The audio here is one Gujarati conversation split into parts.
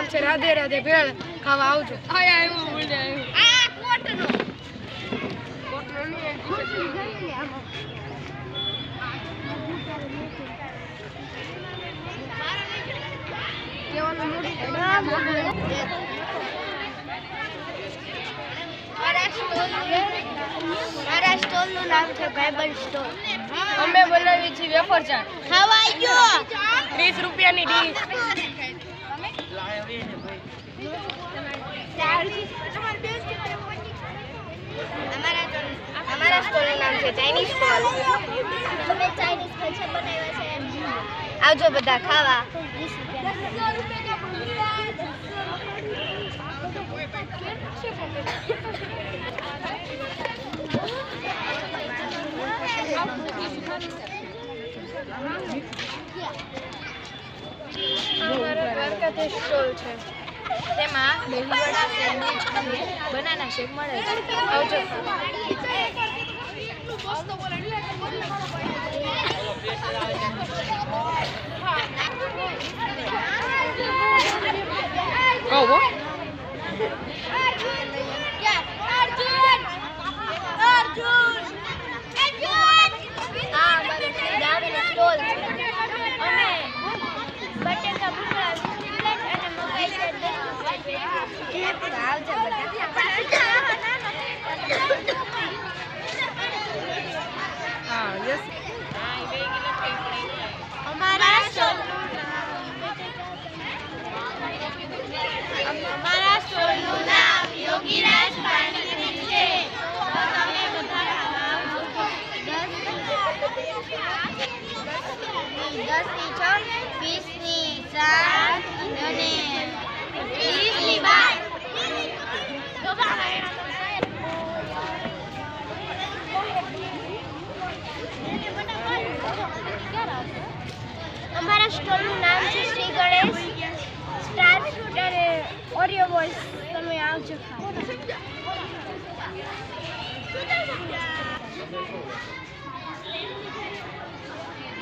નામ છે રાધે રાધે ભેળ ખાવા આવજો. આ કોટનો. મારા સ્ટોલનું નામ છે બાઇબલ સ્ટોલ અમે બનાવી છીએ વેફર ચાટ. ખવાઈ ગયો ત્રીસ રૂપિયાની ડીશ. અમારા સ્ટોલનું નામ છે ચાઇનીઝ સ્ટોલ અમે છે આવજો બધા, ખાવા. અમારો દ્વારકાધીશ સ્ટોલ છે. તેમાં દહીંવડા સેન્ડવિચ અને બનાના શેક મળે છે. આવજો કહો અમે બટેકા ભૂંગળા દસની છ વીસની સાત અને ત્રીસની બાર અમારા સ્ટોલનું નામ છે શ્રી ગણેશ. સ્ટાર ફ્રૂટ અને ઓરિયો બોલ્સ તમે આવજો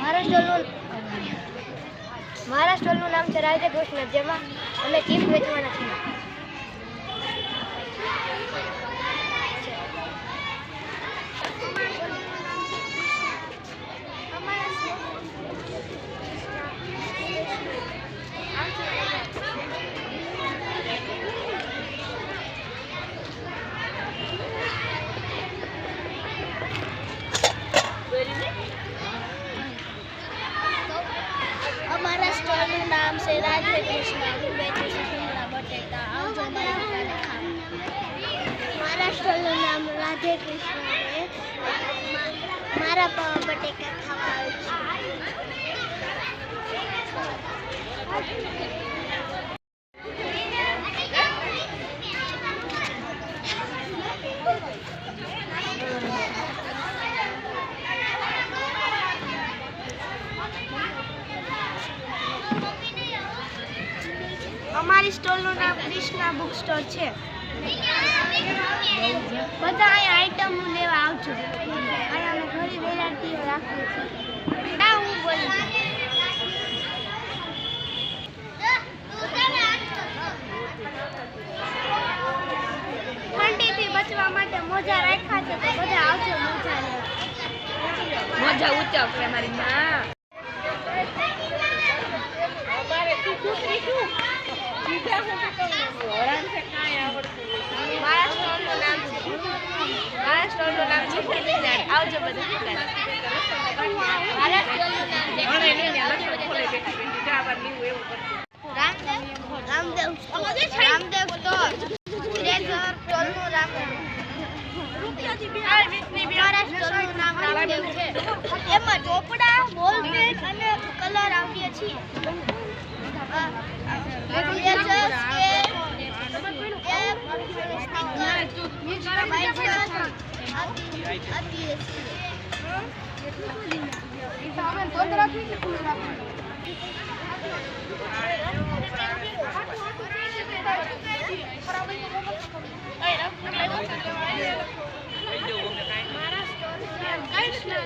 મારા સ્ટોલનું મારા સ્ટોલનું નામ છે રાધે કૃષ્ણ, જેમાં અમે ચીફ વેચવાના છીએ અમારા સ્ટોલનું નામ છે, રાધે કૃષ્ણ વેચું છું ભૂંગળા બટેટા, આવજો, મારા સ્ટોલનું નામ રાધે કૃષ્ણ છે. મારા પાવા બટેકા ખાવા આવજો અમારી સ્ટોલનું નામ કૃષ્ણા બુક સ્ટોર છે. બધા અહીંયા આઈટમ લેવા આવજો. અહીંયા અમે ઘણી વેરાયટીઓ રાખીએ છીએ. ના હું બોલું ઠંડીથી બચવા માટે મોજા રાખ્યા છે તો બધા આવજો મોજા લેવા. મજા ઉચ્ચક છે મારી માં. આવજો બધા રામદેવ રામદેવ સ્ટોર રામદેવ છે. એમાં ચોપડા બોલ અને કલર આવીએ છીએ.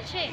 છે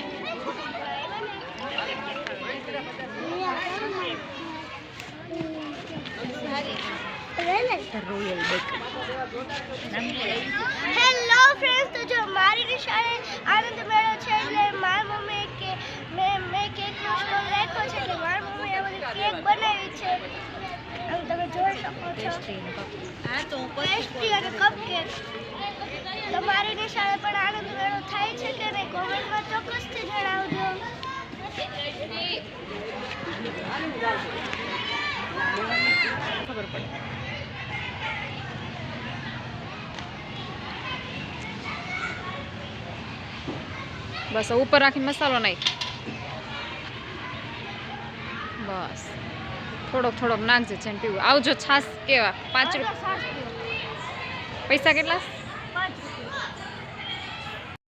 મને હેલો ફ્રેન્ડ્સ તો જો મારી નિશાળે આનંદ મેળો છે, એટલે મારી મમ્મી કે મેં મેં કેકનો સ્ટોલ રાખ્યો છે, એટલે મારી મમ્મી આ બધી કેક બનાવી છે. અને તમે જોઈ શકો છો. પેસ્ટ્રી અને કપકેક તમારી નિશાળે પણ આનંદ મેળો થાય છે કે નહીં, કોમેન્ટમાં ચોક્કસથી જણાવજો. ખબર પડે બસ ઉપર રાખીને મસાલો નાખ. બસ. થોડોક થોડોક નાખજે જેમ પીવું. આવજો છાશ કેવા? પાંચ રૂપિયા પૈસા કેટલા?